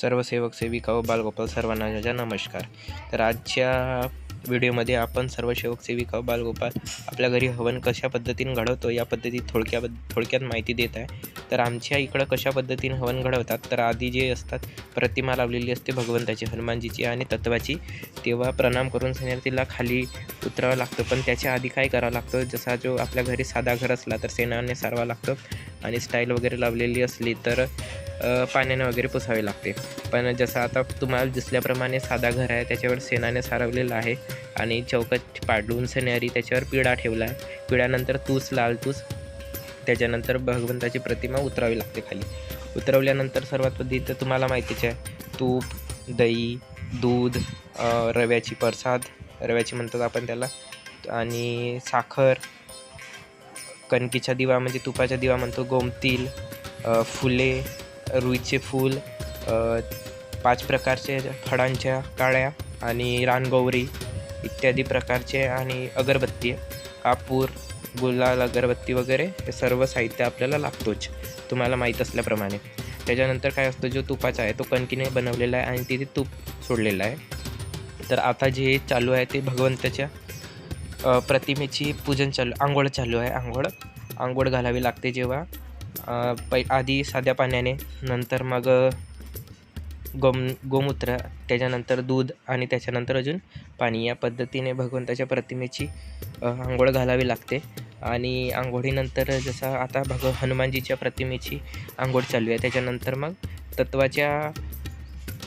सर्व सेवक सेविका व बालगोपाल सर्वांना माझा नमस्कार. तर आजच्या व्हिडिओमध्ये आपण सर्व सेवक सेविका व बालगोपाल आपल्या घरी हवन कशा पद्धतीने घडवतो या पद्धतीत थोडक्या थोडक्यात माहिती देत आहे. तर आमच्या इकडं कशा पद्धतीने हवन घडवतात तर आधी जे असतात प्रतिमा लावलेली असते भगवंताची हनुमानजीची आणि तत्वाची तेव्हा प्रणाम करून सन्यार तिला खाली उतरावं लागतं. पण त्याच्या आधी काय करावं लागतं जसा जो आपल्या घरी साधा घर असला तर सेनाने सारवा लागतं आणि स्टाईल वगैरे लावलेली असली तर पाण्याने वगैरे पुसावे लागते. पण जसं आता तुम्हाला दिसल्याप्रमाणे साधा घर आहे त्याच्यावर सेनाने सारवलेलं आहे आणि चौकट पाडून सन्यारी त्याच्यावर पिढा ठेवला आहे. पिढ्यानंतर तूस लाल तूस त्याच्यानंतर भगवंताची प्रतिमा उतरावी लागते खाली. उतरवल्यानंतर सर्वात आधी तर तुम्हाला माहितीच आहे तूप दही दूध रव्याची प्रसाद रव्याची म्हणतात आपण त्याला आणि साखर कणकीचा दिवा म्हणजे तुपाचा दिवा म्हणतो गोमतील फुले रुईचे फूल पाच प्रकारचे फळांच्या काळ्या आणि रानगौरी इत्यादी प्रकारचे आणि अगरबत्ती कापूर गुलाल अगरबत्ती वगैरे हे सर्व साहित्य आपल्याला लागतोच तुम्हाला माहीत असल्याप्रमाणे. त्याच्यानंतर काय असतं जो तुपाचा आहे तो कणकीने बनवलेला आहे आणि तिथे तूप सोडलेलं आहे. तर आता जे चालू आहे ते भगवंताच्या प्रतिमेची पूजन चालू आंघोळ चालू आहे आंघोळ. आंघोळ घालावी लागते जेव्हा. पै आधी साध्या पाण्याने नंतर मग गोम गोमूत्र त्याच्यानंतर दूध आणि त्याच्यानंतर अजून पाणी. या पद्धतीने भगवंताच्या प्रतिमेची आंघोळ घालावी लागते. आणि आंघोळीनंतर जसं आता भग हनुमानजीच्या प्रतिमेची आंघोळ चालू आहे. त्याच्यानंतर मग तत्वाच्या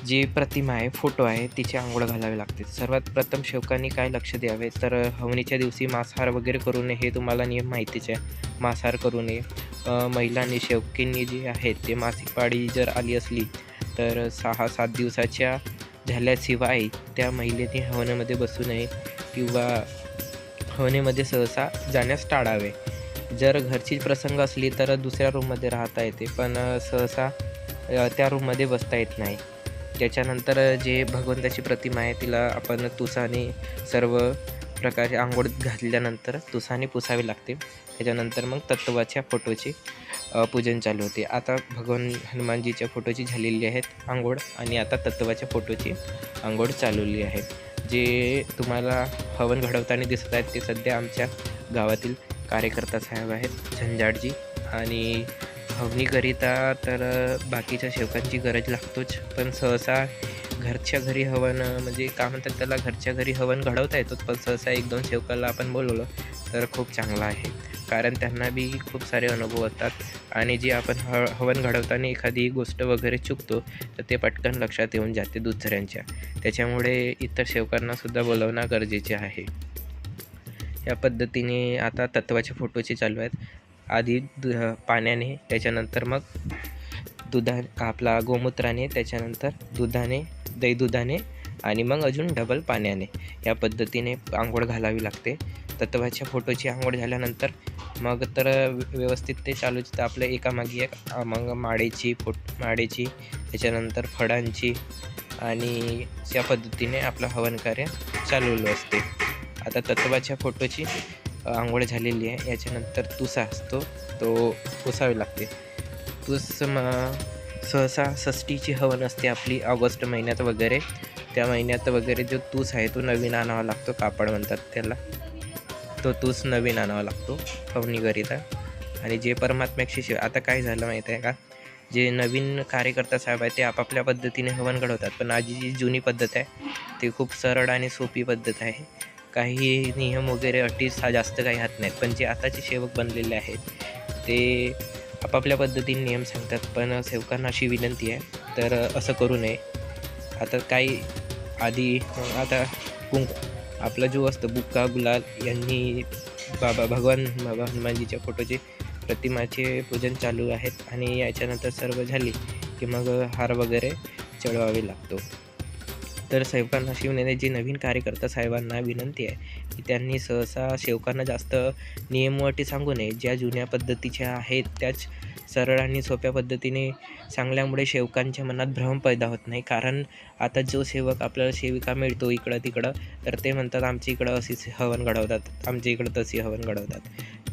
जी प्रतिमा आहे फोटो आहे तिची आंघोळ घालावी लागते. सर्वात प्रथम शेवकांनी काय लक्ष द्यावे? तर हवनीच्या दिवशी मांसाहार वगैरे करू नये हे तुम्हाला नियम माहितीच आहे. मांसाहार करू नये. महिलांनी शेवकींनी जी आहेत ते मासिक पाळी जर आली असली तर सहा सात दिवसाच्या झाल्याशिवाय त्या महिलेने हवनेमध्ये बसू नये किंवा हवनेमध्ये सहसा जाण्यास टाळावे. जर घरची प्रसंग असली तर दुसऱ्या रूममध्ये राहता येते पण सहसा त्या रूममध्ये बसता येत नाही. त्याच्यानंतर जे भगवंताची प्रतिमा आहे तिला आपण तुसाने सर्व प्रकारे आंघोळ घातल्यानंतर तुसाने पुसावी लागते. त्याच्यानंतर मग तत्वाच्या फोटोची पूजन चालू होते. आता भगवान हनुमानजीच्या फोटोची झालेली आहेत आंघोळ आणि आता तत्वाच्या फोटोची आंघोळ चालवली आहे. जे तुम्हाला हवन घडवताना दिसत आहेत ते सध्या आमच्या गावातील कार्यकर्ता साहेब आहेत झंझाटजी आणि हवनीकरिता तर बाकीच्या शेवकांची गरज लागतोच. पण सहसा घरच्या घरी हवन म्हणजे काय म्हणतात त्याला घरच्या घरी हवन घडवता येतो. पण सहसा एक दोन सेवकाला आपण बोलवलं तर खूप चांगलं आहे. कारण त्यांना बी खूप सारे अनुभव असतात. आणि जे आपण ह हवन घडवताना एखादी गोष्ट वगैरे चुकतो तर ते पटकन लक्षात येऊन जाते दुसऱ्यांच्या. त्याच्यामुळे इतर शेवकांनासुद्धा बोलवणं गरजेचे आहे. या पद्धतीने आता तत्वाचे फोटोचे चालू आहेत. आधी दु पाण्याने त्याच्यानंतर मग दुधा आपला गोमूत्राने त्याच्यानंतर दुधाने दही दुधाने आणि मग अजून डबल पाण्याने. या पद्धतीने आंघोळ घालावी लागते. तत्वाच्या फोटोची आंघोळ झाल्यानंतर मग तर व्यवस्थित ते चालूच तर आपलं एकामागे एक मग माडेची फोट माडेची त्याच्यानंतर फळांची आणि या पद्धतीने आपलं हवन कार्य चालवलं असते. आता तत्वाच्या फोटोची आंघोळ झालेली आहे. याच्यानंतर तुसा असतो. तो पुसावे लागते. तुस म सहसा षष्टीची हवन असते आपली ऑगस्ट महिन्यात वगैरे. त्या महिन्यात वगैरे जो तूस आहे तो नवीन आणावा लागतो कापड म्हणतात त्याला. तो तूस नवीन आणावा लागतो हवनीकरिता. आणि जे परमात्म्याशी शिव आता काय झालं माहीत आहे का? जे नवीन कार्यकर्ता साहेब आहे ते आपापल्या पद्धतीने हवन घडवतात. पण आजी जी जुनी पद्धत आहे ती खूप सरळ आणि सोपी पद्धत आहे. काही नियम वगैरे अटी सा जास्त काही हात नाहीत. पण जे आताचे सेवक बनलेले आहेत ते आपापल्या पद्धतीने नियम सांगतात. पण सेवकांना अशी विनंती आहे तर असं करू नये. आता काही आधी आता कुंक आपला जो असतो बुक्का गुलाल यांनी बाबा भगवान बाबा हनुमानजीच्या फोटोचे प्रतिमाचे पूजन चालू आहेत. आणि याच्यानंतर सर्व झाली की मग हार वगैरे चढवावे लागतो. तर सेवकांना अशी जे नवीन कार्यकर्ता साहेबांना विनंती आहे की त्यांनी सहसा सेवकांना जास्त नियमवाटी सांगू नये. ज्या जुन्या पद्धतीच्या आहेत त्याच सरळ आणि सोप्या पद्धतीने सांगल्यामुळे सेवकांच्या मनात भ्रम पैदा होत नाही. कारण आता जो सेवक आपल्याला सेविका मिळतो इकडं तिकडं तर ते म्हणतात आमच्या इकडं अशीच हवन घडवतात. आमच्या इकडं तशी हवन घडवतात.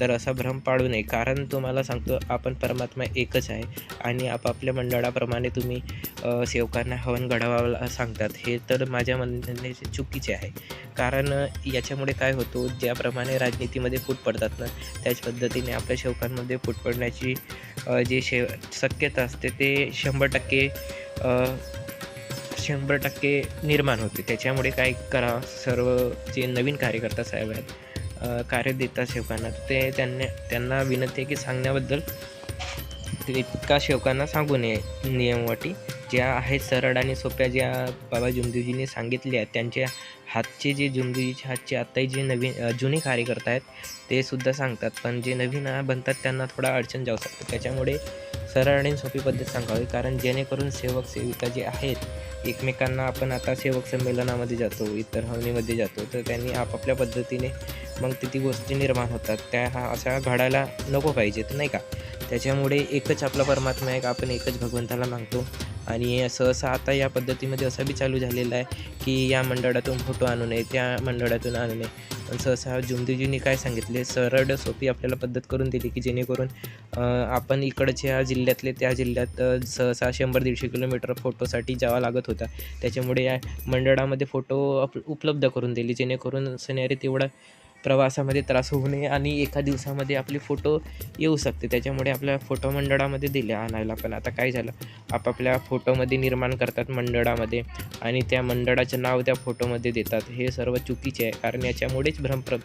तर असा भ्रम पाडू नये. कारण तुम्हाला सांगतो आपण परमात्मा एकच आहे आणि आपापल्या मंडळाप्रमाणे तुम्ही सेवकांना हवन घडवायला सांगतात. हे तर माझ्या म्हणणे चुकीचे आहे. कारण याच्यामुळे काय होतो ज्याप्रमाणे राजनीतीमध्ये फूट पडतात ना त्याच पद्धतीने आपल्या सेवकांमध्ये फूट पडण्याची जे शे शक्यता असते ते शंभर टक्के शंभर टक्के निर्माण होते. त्याच्यामुळे काय करा सर्व जे नवीन कार्यकर्ता साहेब आहेत कार्य देतात सेवकांना ते त्यांना त्यांना विनंती आहे की सांगण्याबद्दल इतका शेवकांना सांगू नये नियमवाटी. ज्या आहेत सरळ आणि सोप्या ज्या बाबा जुमदेवजींनी सांगितल्या आहेत त्यांच्या हातचे जे जुमदेवजीच्या हातचे आत्ताही जे नवीन जुने कार्यकर्ता आहेत ते सुद्धा सांगतात. पण जे नवीन बनतात त्यांना थोडा अडचण जाऊ शकते. त्याच्यामुळे सरळ आणि सोपी पद्धत सांगावी. कारण जेणेकरून सेवक सेविका जे आहेत एकमेकांना आपण आता सेवक संमेलनामध्ये जातो इतर हवनीमध्ये जातो तर त्यांनी आपापल्या पद्धतीने मग तिथे गोष्टी निर्माण होतात. त्या हा अशा घडायला नको पाहिजेत नाही का? त्याच्यामुळे एकच आपला परमात्मा आहे का आपण एकच भगवंताला मागतो आणि सहसा आता या पद्धतीमध्ये असं बी चालू झालेलं आहे की या मंडळातून फोटो आणू नये त्या मंडळातून आणू नये. पण सहसा जुमदेवजींनी काय सांगितले? सरळ सोपी आपल्याला पद्धत करून दिली की जेणेकरून आपण इकडच्या जिल्ह्यातले त्या जिल्ह्यात सहसा शंभर दीडशे किलोमीटर फोटोसाठी जावा लागत होता. त्याच्यामुळे या मंडळामध्ये फोटो अप उपलब्ध करून दिली. जेणेकरून सणेरी तेवढा प्रवासामध्ये त्रास होऊ नये आणि एका दिवसामध्ये आपले फोटो येऊ शकते. त्याच्यामुळे आपल्या फोटो मंडळामध्ये दिले आणायला पण. आता काय झालं? आपापल्या फोटोमध्ये निर्माण करतात मंडळामध्ये आणि त्या मंडळाचं नाव त्या फोटोमध्ये देतात. हे सर्व चुकीचे आहे कारण याच्यामुळेच भ्रमप्र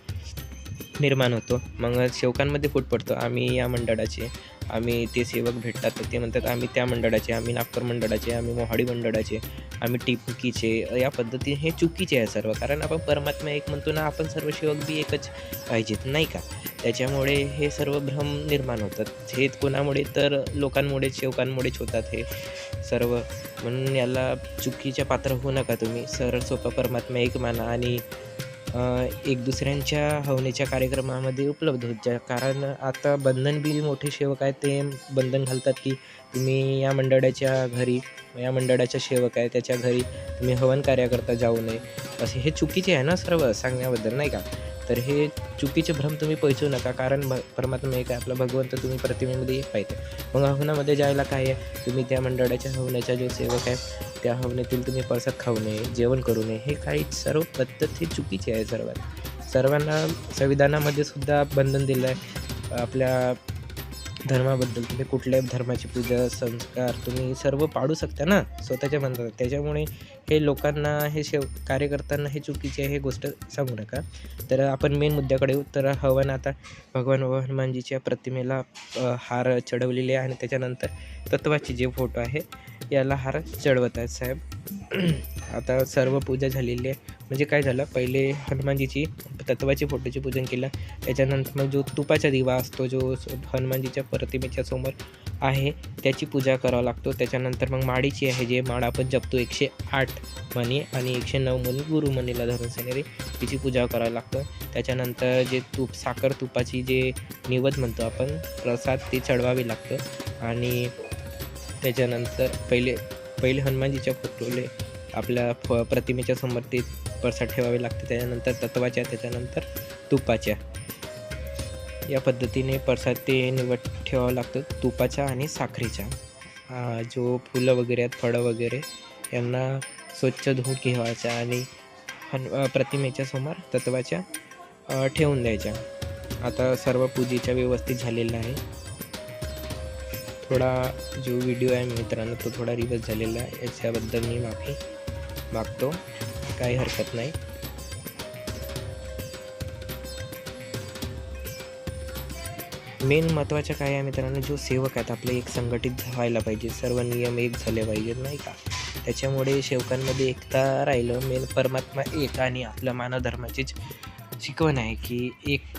निर्माण होतो. मग शेवकांमध्ये फूट पडतो. आम्ही या मंडळाचे आम्ही ते सेवक भेटतात तर ते म्हणतात आम्ही त्या मंडळाचे आम्ही नागपूर मंडळाचे आम्ही मोहाडी मंडळाचे आम्ही टिपकीचे. या पद्धतीने हे चुकीचे आहे सर्व कारण आपण परमात्मा एक म्हणतो ना आपण सर्व सेवक बी एकच पाहिजेत नाही का? त्याच्यामुळे हे सर्व भ्रम निर्माण होतात. हे कोणामुळे तर लोकांमुळे सेवकांमुळेच होतात हे सर्व. म्हणून याला चुकीच्या पात्र होऊ नका तुम्ही. सरळ सोपा परमात्मा एक माना आणि एक दुसऱ्यांच्या हवनेच्या कार्यक्रमामध्ये उपलब्ध होत जा. कारण आता बंधन बी मोठे सेवक आहेत ते बंधन घालतात की तुम्ही या मंडळाच्या घरी या मंडळाच्या सेवक आहे त्याच्या घरी तुम्ही हवन कार्याकरता जाऊ नये. असे हे चुकीचे आहे ना सर्व सांगण्याबद्दल नाही का? तर हे चुकीचे भ्रम तुम्ही पैसू नका. कारण भ परमात्मा एक आहे. आपला भगवंत तुम्ही प्रतिमेमध्ये पाहिजे मग हवनामध्ये जायला काय आहे? तुम्ही त्या मंडळाच्या हवनाच्या जो सेवक आहे त्या हवनेतील तुम्ही प्रसाद खाऊ नये जेवण करू नये. हे काही सर्व पद्धत ही चुकीची आहे सर्वात. सर्वांना संविधानामध्ये सुद्धा बंधन दिलं आहे आपल्या धर्माबद्दल तुम्ही कुठल्याही धर्माची पूजा संस्कार तुम्ही सर्व पाडू शकता ना स्वतःच्या म्हणतात त्याच्यामुळे हे लोकांना हे शेव कार्यकर्त्यांना हे चुकीचे आहे हे गोष्ट सांगू नका. तर आपण मेन मुद्द्याकडे येऊ. तर हवन आता भगवान हनुमानजीच्या प्रतिमेला हार चढवलेले आहे आणि त्याच्यानंतर तत्वाचे जे फोटो आहे याला हार चढवत आहेत साहेब. आता सर्व पूजा झालेली आहे. म्हणजे काय झालं पहिले हनुमानजीची तत्वाची फोटोची पूजन केलं. त्याच्यानंतर मग जो तुपाचा दिवा असतो जो हनुमानजीच्या प्रतिमेच्या समोर आहे त्याची पूजा करावा लागतो. त्याच्यानंतर मग माळीची आहे जे माड आपण जपतो एकशे आठ मणी आणि एकशे नऊ मणी गुरु मणीला धरून सनेरी तिची पूजा करावी लागतं. त्याच्यानंतर जे तूप साखर तुपाची जे निवद म्हणतो आपण प्रसाद ते चढवावे लागतं. आणि त्याच्यानंतर पहिले पहिले हनुमानजीच्या फोटोले आपल्या फ प्रतिमेच्या समोर ते प्रसाद ठेवावे लागते त्याच्यानंतर तत्वाच्या त्याच्यानंतर तुपाच्या. या पद्धतीने परसाद ते निवड ठेवावं लागतं तुपाच्या आणि साखरेच्या. जो फुलं वगैरे आहेत फळं वगैरे यांना स्वच्छ धुवून घ्यावायच्या आणि हन प्रतिमेच्या समोर तत्वाच्या ठेवून द्यायच्या. आता सर्व पूजेच्या व्यवस्थित झालेलं आहे. थोडा जो व्हिडिओ आहे मित्रांनो तो थोडा रिवर्स झालेला आहे. याच्याबद्दल मी माफी मागतो. काही हरकत नाही. मेन महत्त्वाचं काय आहे मित्रांनो जो सेवक आहेत आपले एक संघटित व्हायला पाहिजे सर्व नियम एक झाले पाहिजेत नाही का? त्याच्यामुळे सेवकांमध्ये एकता राहिलं. मेन परमात्मा एक आणि आपल्या मानवधर्माचीच शिकवण आहे की एक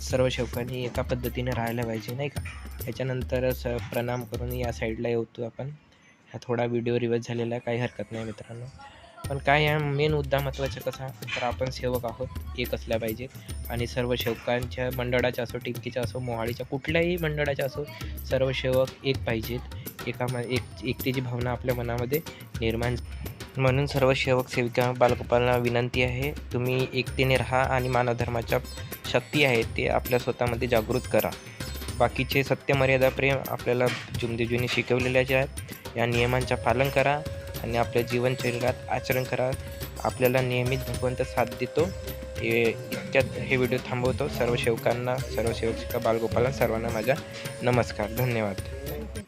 सर्व सेवकांनी एका पद्धतीने राहायला पाहिजे नाही का? त्याच्यानंतर स प्रणाम करून या साईडला येतो आपण. हा थोडा व्हिडिओ रिवर्स झालेला आहे काही हरकत नाही मित्रांनो. पण काय या मेन मुद्दा महत्त्वाचा कसा तर आपण सेवक आहोत एक असल्या पाहिजे. आणि सर्व सेवकांच्या मंडळाच्या असो टिंकीच्या असो मोहाळीच्या कुठल्याही मंडळाच्या असो सर्व सेवक एक पाहिजेत. एका एक एकतेची भावना आपल्या मनामध्ये निर्माण म्हणून सर्व सेवक सेविका बालगोपालांना विनंती आहे तुम्ही एकतेने राहा आणि मानवधर्माच्या शक्ती आहे ते आपल्या स्वतःमध्ये जागृत करा. बाकीचे सत्यमर्यादा प्रेम आपल्याला जुमदेजुनी शिकवलेल्याचे आहेत. या नियमांचं पालन करा. आणि आपल्या जीवनशैलीत आचरण करा. आपल्याला नियमित भगवंत साथ देतो. हे इतक्यात हे व्हिडिओ थांबवतो. सर्व सेवकांना सर्व सेवक बालगोपाला सर्वांना माझा नमस्कार. धन्यवाद.